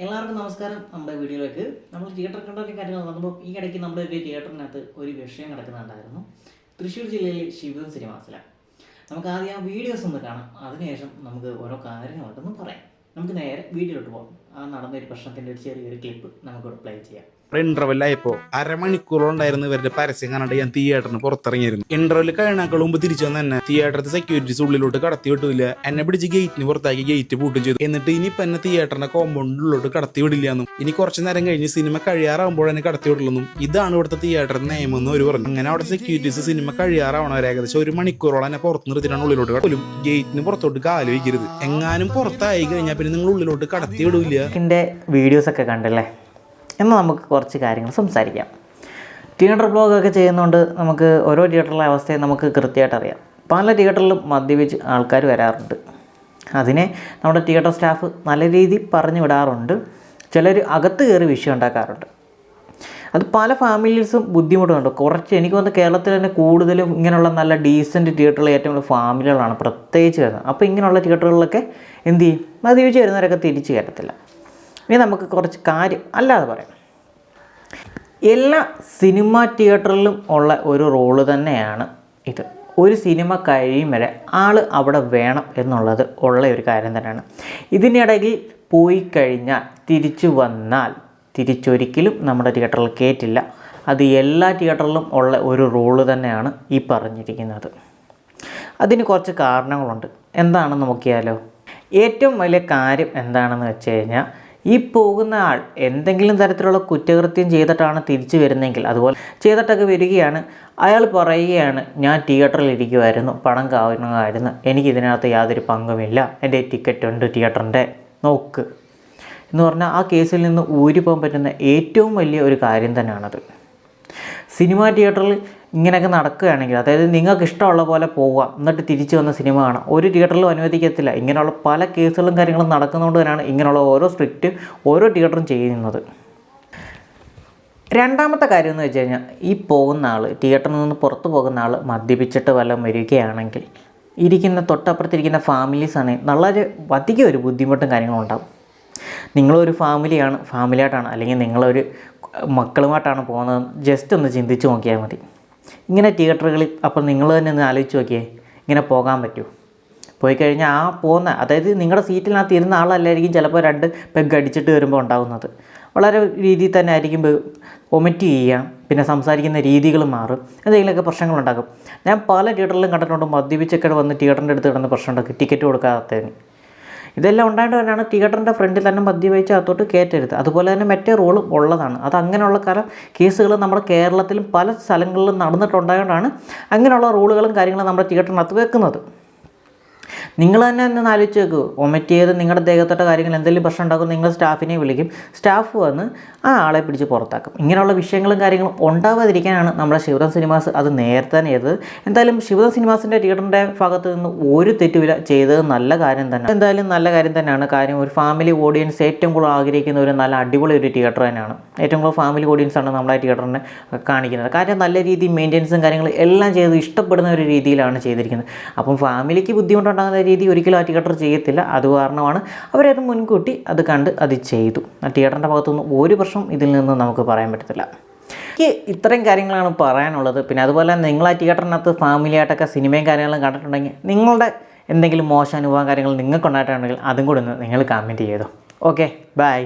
എല്ലാവർക്കും നമസ്കാരം. നമ്മുടെ വീഡിയോയിലേക്ക്. നമ്മൾ തിയേറ്റർ കണ്ടതിന്റെ കാര്യങ്ങൾ നടന്നപ്പോൾ ഈ ഇടയ്ക്ക് നമ്മുടെ ഒരു തിയേറ്ററിനകത്ത് ഒരു വിഷയം കിടക്കുന്നുണ്ടായിരുന്നു. തൃശ്ശൂർ ജില്ലയിലെ ശിവം സിനിമാസിലാണ് നമുക്ക് ആദ്യം ആ വീഡിയോസ് ഒന്ന് കാണാം. അതിനുശേഷം നമുക്ക് ഓരോ കാര്യങ്ങളുണ്ടെന്ന് പറയാം. നമുക്ക് നേരെ വീഡിയോയിലോട്ട് പോകാം. ആ നടന്ന ഒരു പ്രശ്നത്തിന്റെ ഒരു ചെറിയൊരു ക്ലിപ്പ് നമുക്കിവിടെ പ്ലേ ചെയ്യാം. ഇന്റർവെൽ ആയപ്പോ അരമണിക്കൂറുണ്ടായിരുന്നു ഇവരുടെ പരസ്യം കാണാണ്ട് ഞാൻ തിയേറ്ററിന് പുറത്തിറങ്ങിയിരുന്നു ഇന്റർവെൽ കഴിയണേക്കാൾ തിരിച്ചു വന്ന തന്നെ തിയേറ്ററിന്റെ സെക്യൂരിറ്റീസ് ഉള്ളിലോട്ട് കടത്തി വിട്ടില്ല എന്നെ പിടിച്ച് ഗേറ്റിന് പുറത്താക്കി ഗേറ്റ് പൂട്ടും ചെയ്തു. എന്നിട്ട് ഇനി എന്നെ തിയേറ്ററിന്റെ കോമ്പൗണ്ടിലോട്ട് കടത്തി വിടില്ല എന്നും ഇനി കുറച്ചു നേരം കഴിഞ്ഞ് സിനിമ കഴിയാറാകുമ്പോൾ എന്നെ കടത്തി വിടുള്ളൂ ഇതാണ് ഇവിടുത്തെ തിയേറ്ററിന്റെ നിയമം എന്ന് ഒരു പറഞ്ഞു. അങ്ങനെ അവിടെ സെക്യൂരിറ്റീസ് സിനിമ കഴിയാറാവണം ഏകദേശം ഒരു മണിക്കൂറോളം എന്നെ പുറത്ത് നിർത്തിയിട്ടാണ് ഉള്ളിലോട്ട് പോലും ഗേറ്റിന് പുറത്തോട്ട് കാൽ വയ്ക്കരുത്. എങ്ങാനും പുറത്തായി കഴിഞ്ഞാൽ പിന്നെ നിങ്ങൾ ഉള്ളിലോട്ട് കടത്തി വിടില്ല വീഡിയോസ് ഒക്കെ കണ്ടല്ലേ? എന്നാൽ നമുക്ക് കുറച്ച് കാര്യങ്ങൾ സംസാരിക്കാം. തിയേറ്റർ ബ്ലോഗൊക്കെ ചെയ്യുന്നതുകൊണ്ട് നമുക്ക് ഓരോ തിയേറ്ററിലെ അവസ്ഥയെ നമുക്ക് കൃത്യമായിട്ട് അറിയാം. പല തിയേറ്ററിലും മദ്യപിച്ച് ആൾക്കാർ വരാറുണ്ട്. അതിനെ നമ്മുടെ തിയേറ്റർ സ്റ്റാഫ് നല്ല രീതിയിൽ പറഞ്ഞു വിടാറുണ്ട്. ചിലർ അകത്ത് കയറി വിഷയം ഉണ്ടാക്കാറുണ്ട്. അത് പല ഫാമിലീസും ബുദ്ധിമുട്ടുണ്ട്. കുറച്ച് എനിക്ക് തോന്നുന്നു കേരളത്തിൽ തന്നെ കൂടുതലും ഇങ്ങനെയുള്ള നല്ല ഡീസന്റ് തിയേറ്ററിലെ ഏറ്റവും കൂടുതൽ ഫാമിലികളാണ് പ്രത്യേകിച്ച് വരുന്നത്. അപ്പോൾ ഇങ്ങനെയുള്ള തിയേറ്ററുകളിലൊക്കെ എന്ത് ചെയ്യും? മദ്യപിച്ച് വരുന്നവരൊക്കെ തിരിച്ച് കയറ്റത്തില്ല. ഇനി നമുക്ക് കുറച്ച് കാര്യം അല്ലാതെ പറയാം. എല്ലാ സിനിമ തിയേറ്ററിലും ഉള്ള ഒരു റോൾ തന്നെയാണ് ഇത്. ഒരു സിനിമ കഴിയും വരെ ആൾ അവിടെ വേണം എന്നുള്ളത് ഉള്ള ഒരു കാര്യം തന്നെയാണ്. ഇതിനിടയിൽ പോയി കഴിഞ്ഞാൽ തിരിച്ചു വന്നാൽ തിരിച്ചൊരിക്കലും നമ്മുടെ തിയേറ്ററിൽ കയറ്റില്ല അത് എല്ലാ തിയേറ്ററിലും ഉള്ള ഒരു റോൾ തന്നെയാണ് ഈ പറഞ്ഞിരിക്കുന്നത്. അതിന് കുറച്ച് കാരണങ്ങളുണ്ട്. എന്താണെന്ന് നോക്കിയാലോ? ഏറ്റവും വലിയ കാര്യം എന്താണെന്ന് വെച്ച് കഴിഞ്ഞാൽ ഈ പോകുന്ന ആൾ എന്തെങ്കിലും തരത്തിലുള്ള കുറ്റകൃത്യം ചെയ്തിട്ടാണ് തിരിച്ചു വരുന്നതെങ്കിൽ അതുപോലെ ചെയ്തിട്ടൊക്കെ വരികയാണ്. അയാൾ പറയുകയാണ് ഞാൻ തിയേറ്ററിൽ ഇരിക്കുമായിരുന്നു പണം കാണുമായിരുന്നു എനിക്ക് ഇതിനകത്ത് യാതൊരു പങ്കുമില്ല. എന്റെ ടിക്കറ്റ് ഉണ്ട് തിയേറ്ററിന്റെ നോക്ക്. എന്ന് പറഞ്ഞാൽ ആ കേസിൽ നിന്ന് ഊരിപ്പോകാൻ പറ്റുന്ന ഏറ്റവും വലിയ ഒരു കാര്യം തന്നെയാണത്. സിനിമ തിയേറ്ററിൽ ഇങ്ങനെയൊക്കെ നടക്കുകയാണെങ്കിൽ അതായത് നിങ്ങൾക്ക് ഇഷ്ടമുള്ള പോലെ പോവുക എന്നിട്ട് തിരിച്ചു വന്ന സിനിമ കാണാം. ഒരു തിയേറ്ററിലും അനുവദിക്കത്തില്ല. ഇങ്ങനെയുള്ള പല കേസുകളും കാര്യങ്ങളും നടക്കുന്നതുകൊണ്ട് തന്നെയാണ് ഇങ്ങനെയുള്ള ഓരോ സ്ട്രിക്റ്റ് ഓരോ തിയേറ്ററും ചെയ്യുന്നത്. രണ്ടാമത്തെ കാര്യം എന്ന് വെച്ച് കഴിഞ്ഞാൽ ഈ പോകുന്ന ആൾ തിയേറ്ററിൽ നിന്ന് പുറത്തു പോകുന്ന ആൾ മദ്യപിച്ചിട്ട് വല്ലതും വരികയാണെങ്കിൽ ഇരിക്കുന്ന തൊട്ടപ്പുറത്തിരിക്കുന്ന ഫാമിലീസ് ആണെങ്കിൽ വളരെ അധികം ഒരു ബുദ്ധിമുട്ടും കാര്യങ്ങളും ഉണ്ടാകും നിങ്ങളൊരു ഫാമിലിയാണ് ഫാമിലിയായിട്ടാണ് അല്ലെങ്കിൽ നിങ്ങളൊരു മക്കളുമായിട്ടാണ് പോകുന്നത് ജസ്റ്റ് ഒന്ന് ചിന്തിച്ച് നോക്കിയാൽ മതി. ഇങ്ങനെ തിയേറ്ററുകളിൽ അപ്പോൾ നിങ്ങൾ തന്നെ ഒന്ന് ആലോചിച്ച് നോക്കിയേ ഇങ്ങനെ പോകാൻ പറ്റുമോ പോയി കഴിഞ്ഞാൽ ആ പോകുന്ന അതായത് നിങ്ങളുടെ സീറ്റിനകത്ത് ഇരുന്ന ആളല്ലായിരിക്കും ചിലപ്പോൾ രണ്ട് പെഗ് അടിച്ചിട്ട് വരുമ്പോൾ ഉണ്ടാകുന്നത് വളരെ രീതിയിൽ തന്നെ ആയിരിക്കും വൊമിറ്റ് ചെയ്യാം പിന്നെ സംസാരിക്കുന്ന രീതികൾ മാറും എന്തെങ്കിലുമൊക്കെ പ്രശ്നങ്ങളുണ്ടാകും. ഞാൻ പല തിയേറ്ററിലും കണ്ടിട്ടുണ്ട് മദ്യപിച്ചൊക്കെ വന്ന് തിയേറ്ററിന്റെ അടുത്ത് കിടന്ന് പ്രശ്നമുണ്ടാക്കി ടിക്കറ്റ് കൊടുക്കാത്തതിന്. ഇതെല്ലാം ഉണ്ടായത് തന്നെയാണ് തിയേറ്ററിന്റെ ഫ്രണ്ടിൽ തന്നെ മദ്യപിച്ച് അകത്തോട്ട് കയറ്റരുത്. അതുപോലെ തന്നെ മറ്റേ റോളും ഉള്ളതാണ്. അത് അങ്ങനെയുള്ള കാലം കേസുകൾ നമ്മുടെ കേരളത്തിലും പല സ്ഥലങ്ങളിലും നടന്നിട്ടുണ്ടായതുകൊണ്ടാണ് അങ്ങനെയുള്ള റോളുകളും കാര്യങ്ങളും നമ്മുടെ തിയേറ്ററിനകത്ത് വെക്കുന്നത്. നിങ്ങൾ തന്നെ ഒന്ന് ആലോചിച്ച് നോക്കൂ. വൊമിറ്റ് ചെയ്ത് നിങ്ങളുടെ ദേഹത്തോട്ട് കാര്യങ്ങൾ എന്തെങ്കിലും പ്രശ്നം ഉണ്ടാക്കും നിങ്ങൾ സ്റ്റാഫിനെ വിളിക്കും. സ്റ്റാഫ് വന്ന് ആ ആളെ പിടിച്ച് പുറത്താക്കും. ഇങ്ങനെയുള്ള വിഷയങ്ങളും കാര്യങ്ങളും ഉണ്ടാവാതിരിക്കാനാണ് നമ്മുടെ ശിവദം സിനിമാസ് അത് നേരത്തെ തന്നെ ചെയ്തത്. എന്തായാലും ശിവദം സിനിമാസിന്റെ തിയേറ്ററിന്റെ ഭാഗത്ത് നിന്ന് ഒരു തെറ്റുമില്ല ചെയ്തത് നല്ല കാര്യം തന്നെ. എന്തായാലും നല്ല കാര്യം തന്നെയാണ്. കാര്യം ഒരു ഫാമിലി ഓഡിയൻസ് ഏറ്റവും കൂടുതൽ ആഗ്രഹിക്കുന്ന ഒരു നല്ല അടിപൊളി ഒരു തിയേറ്റർ തന്നെയാണ്. ഏറ്റവും കൂടുതൽ ഫാമിലി ഓഡിയൻസ് ആണ് നമ്മുടെ തിയേറ്ററിനെ കാണിക്കുന്നത്. കാര്യം നല്ല രീതിയിൽ മെയിന്റെനൻസും കാര്യങ്ങളും എല്ലാം ചെയ്ത് ഇഷ്ടപ്പെടുന്ന ഒരു രീതിയിലാണ് ചെയ്തിരിക്കുന്നത്. അപ്പം ഫാമിലിക്ക് ബുദ്ധിമുട്ടുണ്ടാകുന്ന രീതി ഒരിക്കലും ആ തിയേറ്റർ ചെയ്യത്തില്ല. അത് കാരണമാണ് അവരത് മുൻകൂട്ടി അത് കണ്ട് അത് ചെയ്തു. ആ തിയേറ്ററിന്റെ ഭാഗത്തുനിന്ന് ഒരു പ്രശ്നം ഇതിൽ നിന്ന് നമുക്ക് പറയാൻ പറ്റത്തില്ല. എനിക്ക് ഇത്രയും കാര്യങ്ങളാണ് പറയാനുള്ളത്. പിന്നെ അതുപോലെ നിങ്ങൾ ആ തിയേറ്ററിനകത്ത് ഫാമിലിയായിട്ടൊക്കെ സിനിമയും കാര്യങ്ങളും കണ്ടിട്ടുണ്ടെങ്കിൽ നിങ്ങളുടെ എന്തെങ്കിലും മോശം അനുഭവം കാര്യങ്ങൾ നിങ്ങൾക്കുണ്ടായിട്ടുണ്ടെങ്കിൽ അതും കൂടി ഒന്ന് നിങ്ങൾ കമന്റ് ചെയ്തു. Okay bye